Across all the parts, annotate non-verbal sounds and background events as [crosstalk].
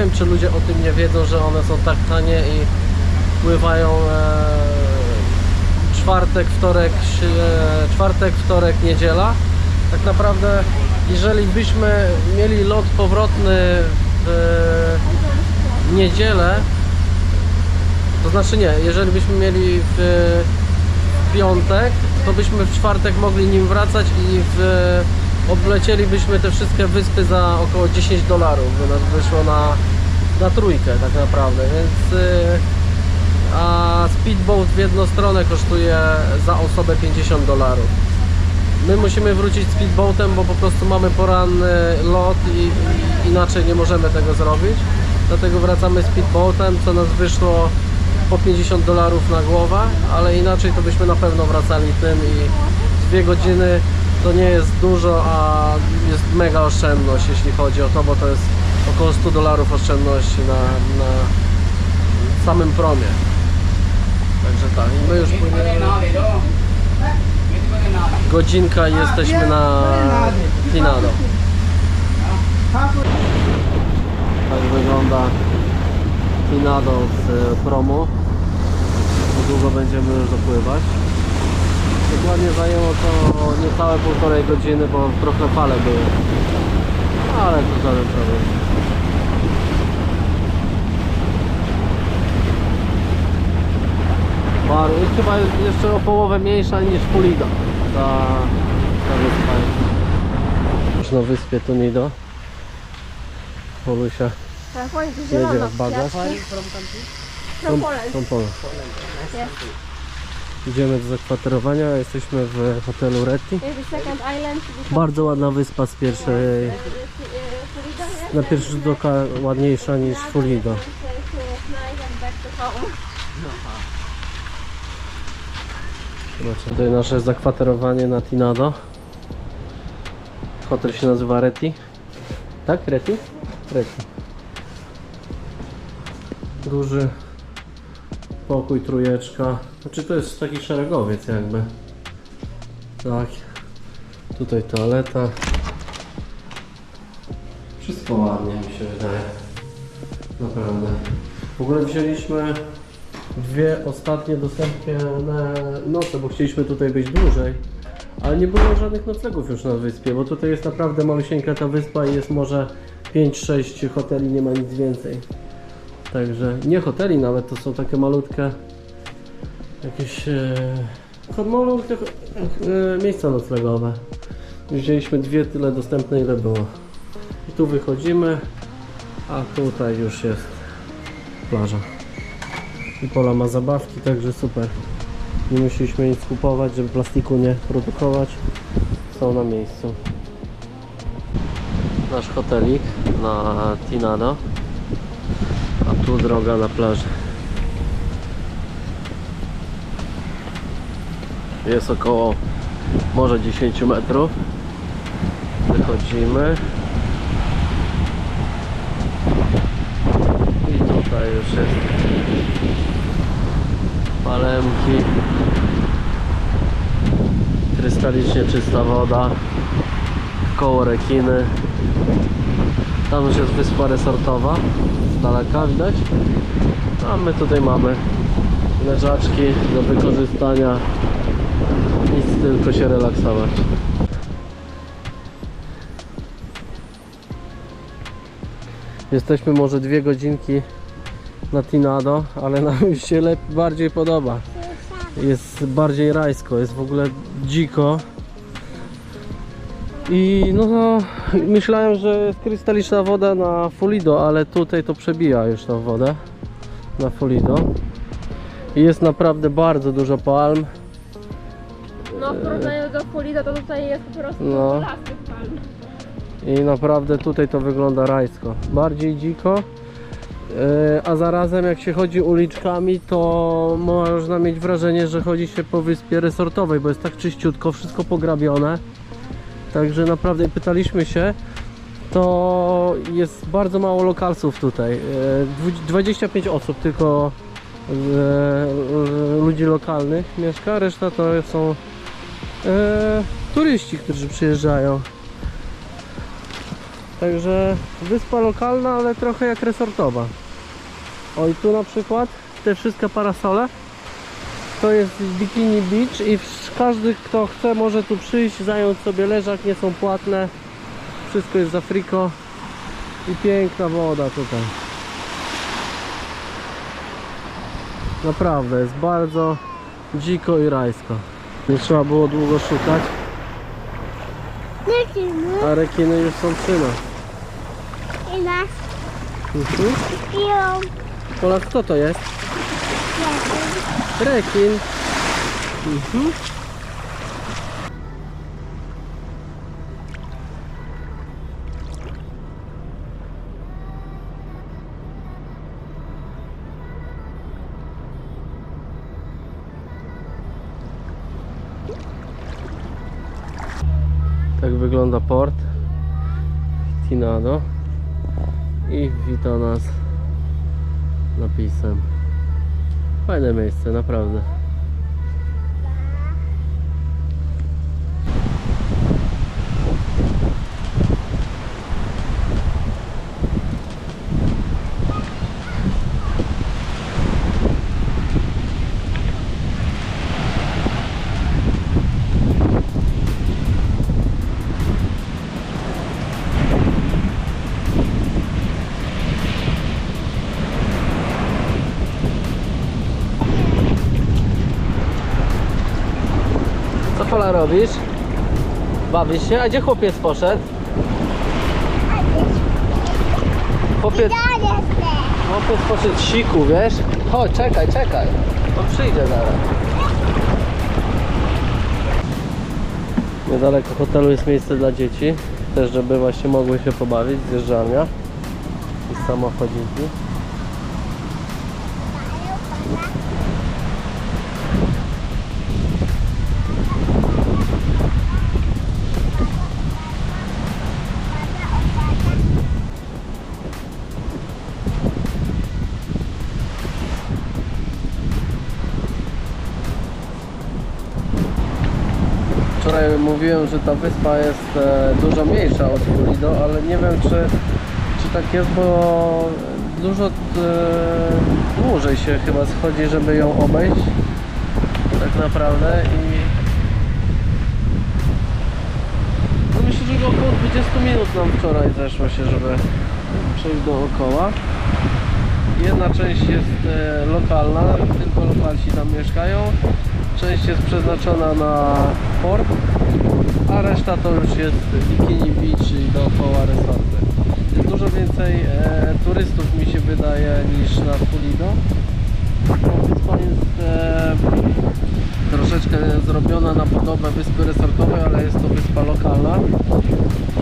wiem czy ludzie o tym nie wiedzą, że one są tak tanie i pływają e, czwartek, wtorek, e, czwartek, wtorek, niedziela. Tak naprawdę jeżeli byśmy mieli lot powrotny w niedzielę, to znaczy nie, jeżeli byśmy mieli w piątek, to byśmy w czwartek mogli nim wracać i w, oblecielibyśmy te wszystkie wyspy za około 10 dolarów, by nas wyszło na, na trójkę tak naprawdę, więc y, a speedboat w jedną stronę kosztuje za osobę 50 dolarów. My musimy wrócić speedboatem, bo po prostu mamy poranny lot i, i inaczej nie możemy tego zrobić. Dlatego wracamy speedboatem, co nas wyszło po 50 dolarów na głowę, ale inaczej to byśmy na pewno wracali tym i dwie godziny to nie jest dużo, a jest mega oszczędność jeśli chodzi o to, bo to jest około 100 dolarów oszczędności na, na samym promie. Także tak, i my już płyniemy. Godzinka i jesteśmy na Tinado. Tak wygląda Tinado z e, promu. Niedługo będziemy już dopływać. Dokładnie zajęło to niecałe półtorej godziny, bo trochę fale były. Ale to żaden problem. Bar jest chyba jeszcze o połowę mniejsza niż Fulida. Ta, ta wyspa jest. Już na wyspie Tunido. Polusia Tak, jedzie w bagaż. From Poland. Yes. Idziemy do zakwaterowania, jesteśmy w hotelu island. Bardzo ładna wyspa z pierwszej, na pierwszy rzut oka ładniejsza niż Fulido. Zobaczcie, tutaj nasze zakwaterowanie na Tinado. Hotel się nazywa Reti. Tak? Reti? Reti. Duży pokój, trójeczka. Znaczy to jest taki szeregowiec jakby. Tak. Tutaj toaleta. Wszystko ładnie mi się wydaje. Naprawdę. W ogóle wzięliśmy dwie ostatnie dostępne noce, bo chcieliśmy tutaj być dłużej. Ale nie było żadnych noclegów już na wyspie, bo tutaj jest naprawdę malusieńka ta wyspa i jest może 5-6 hoteli, nie ma nic więcej. Także nie hoteli nawet, to są takie malutkie jakieś e, cho- malutkie e, miejsca noclegowe. Wzięliśmy dwie tyle dostępne ile było. I tu wychodzimy, a tutaj już jest plaża. I Pola ma zabawki, także super. Nie musieliśmy nic kupować, żeby plastiku nie produkować. Są na miejscu. Nasz hotelik na Tinado. A tu droga na plażę. Jest około może 10 metrów. Wychodzimy. I tutaj już jest palemki. Krystalicznie czysta woda. Koło rekiny. Tam już jest wyspa resortowa. Z daleka widać. A my tutaj mamy leżaczki do wykorzystania. Nic tylko się relaksować. Jesteśmy może dwie godzinki na Tinado, ale nam [laughs] już się lepiej, bardziej podoba. Jest bardziej rajsko, jest w ogóle dziko. I no, no myślałem, że jest krystaliczna woda na Fulido, ale tutaj to przebija już tą wodę. na Folido. I jest naprawdę bardzo dużo palm. No w porównaniu do Fulida to tutaj jest po prostu No. palm. I naprawdę tutaj to wygląda rajsko. Bardziej dziko. Yy, A zarazem jak się chodzi uliczkami, to można mieć wrażenie, że chodzi się po wyspie resortowej, bo jest tak czyściutko, wszystko pograbione. Także naprawdę pytaliśmy się, to jest bardzo mało lokalsów tutaj. Yy, dwu- 25 osób tylko yy, ludzi lokalnych mieszka, reszta to są turyści, którzy przyjeżdżają. Także wyspa lokalna, ale trochę jak resortowa. O i tu na przykład te wszystkie parasole to jest Bikini Beach i każdy kto chce może tu przyjść, zająć sobie leżak, nie są płatne. Wszystko jest za friko i piękna woda tutaj. Naprawdę jest bardzo dziko i rajsko. Nie trzeba było długo szukać, a rekiny już są przy nas. I nas Mhm. piją. Pola, kto to jest? Rekin. Mhm. Tak wygląda port Tinado i wita nas napisem. Fajne miejsce, naprawdę. Co robisz? Bawisz się? A gdzie chłopiec poszedł? Chłopiec, chłopiec poszedł siku, wiesz? Chodź, czekaj, czekaj. On przyjdzie zaraz. Niedaleko hotelu jest miejsce dla dzieci. Też, żeby właśnie mogły się pobawić. Zjeżdżalnia. I samochodziki. Wczoraj mówiłem, że ta wyspa jest e, dużo mniejsza od Pulido, ale nie wiem czy, czy tak jest, bo dużo e, dłużej się chyba schodzi, żeby ją obejść. Tak naprawdę i no myślę, że około 20 minut nam wczoraj zeszło się, żeby przejść dookoła. Jedna część jest e, lokalna, tylko lokalsi tam mieszkają. Część jest przeznaczona na port, a reszta to już jest Bikini Beach i dookoła resorty. Jest dużo więcej e, turystów mi się wydaje niż na Pulido. Bo Wyspa jest e, troszeczkę zrobiona na podobę wyspy resortowej, ale jest to wyspa lokalna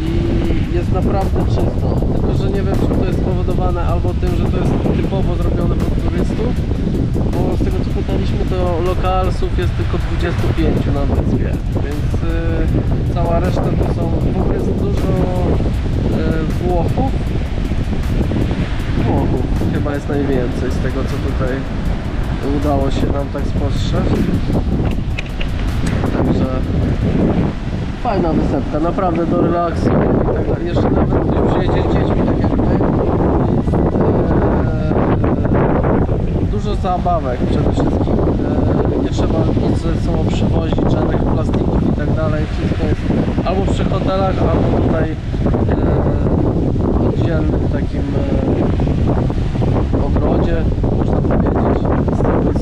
i jest naprawdę czysto. Tylko, że nie wiem, czy to jest spowodowane albo tym, że to jest typowo zrobione pod turystów, bo z tego co pytaliśmy, to lokalsów jest tylko 25 na wyspie, więc y, cała reszta to są, w ogóle jest dużo y, Włochów. Włochów chyba jest najwięcej z tego co tutaj udało się nam tak spostrzec. Także fajna wysepka, naprawdę do relaksu tak. Jeszcze nawet gdy przyjedzie z dziećmi, tak jak my, jest e, dużo zabawek przede wszystkim. E, nie trzeba nic ze sobą przywozić, żadnych plastików i tak dalej. Wszystko jest albo przy hotelach, albo tutaj e, oddzielnym takim e, ogrodzie, można powiedzieć.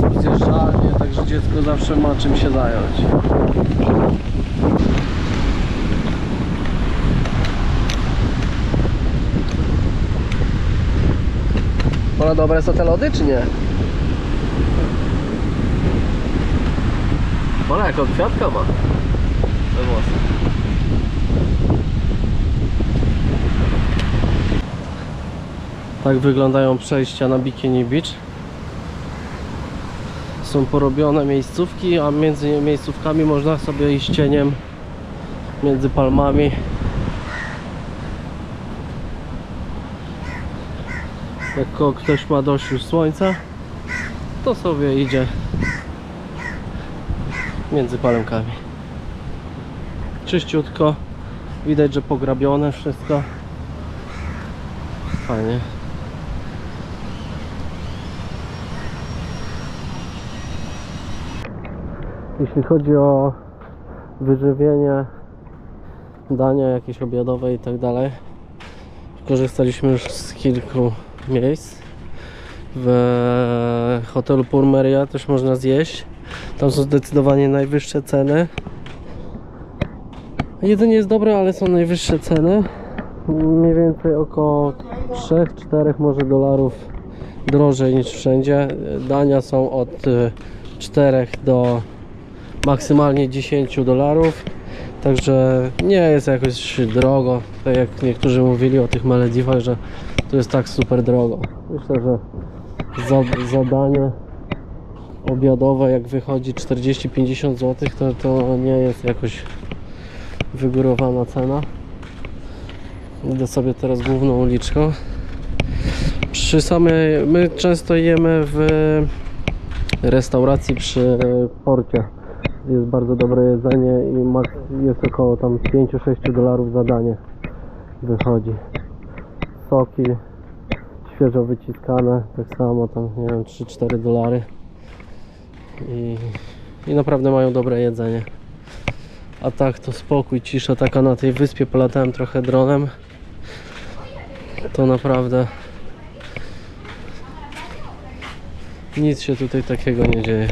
Są zjeżdżalnie, także dziecko zawsze ma czym się zająć. Pola dobre są te lody, czy nie? Ona jako kwiatka ma. We włosach. Tak wyglądają przejścia na Bikini Beach. Są porobione miejscówki, a między miejscówkami można sobie iść cieniem między palmami. Jak ktoś ma dość już słońca, to sobie idzie między palemkami. Czyściutko, widać, że pograbione wszystko. Fajnie. Jeśli chodzi o wyżywienie, dania jakieś obiadowe i tak dalej, korzystaliśmy już z kilku miejsc. W hotelu Purmeria też można zjeść. Tam są zdecydowanie najwyższe ceny. Jedzenie jest dobre, ale są najwyższe ceny. Mniej więcej około 3-4 może dolarów drożej niż wszędzie. Dania są od y, 4 do maksymalnie 10 dolarów. Także nie jest jakoś drogo. Tak jak niektórzy mówili o tych Malediwach, że to jest tak super drogo. Myślę, że za, zadanie obiadowe jak wychodzi 40-50 zł to, to nie jest jakoś wygórowana cena. Idę sobie teraz główną uliczką. Przy samej, my często jemy w restauracji przy porcie. Jest bardzo dobre jedzenie i jest około tam 5-6 dolarów za danie wychodzi. Soki świeżo wyciskane, tak samo tam nie wiem 3-4 dolary. I, I naprawdę mają dobre jedzenie. A tak to spokój, cisza taka na tej wyspie. Polatałem trochę dronem. To naprawdę nic się tutaj takiego nie dzieje.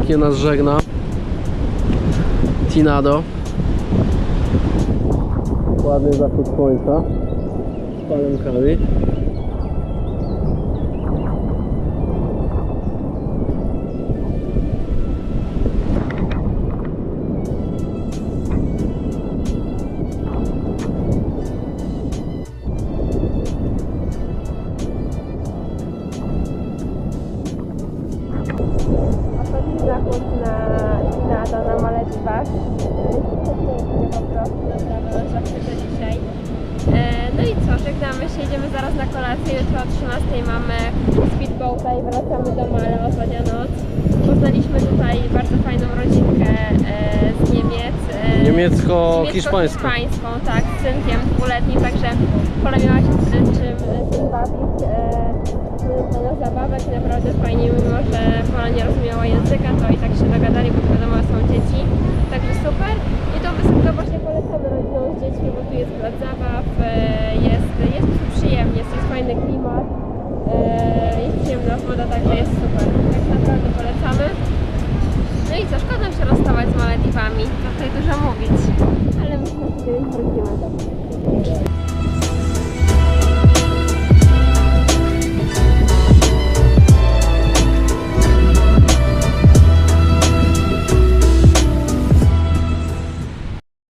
Pięknie nas żegna. Tinado. Ładny zachód słońca. Z palemkami No i co, żegnamy się, idziemy zaraz na kolację. Jutro o 13 mamy speedboata i wracamy do Maleo za noc. Poznaliśmy tutaj bardzo fajną rodzinkę e, z Niemiec. E, niemiecko-hiszpańską. Niemiecko tak, z synkiem dwuletnim, także polewiała się z czym, z bawić. E, Fajna zabawek i naprawdę fajnie, mimo że Pola nie rozumiała języka, to i tak się dogadali, bo wiadomo, są dzieci. Także super.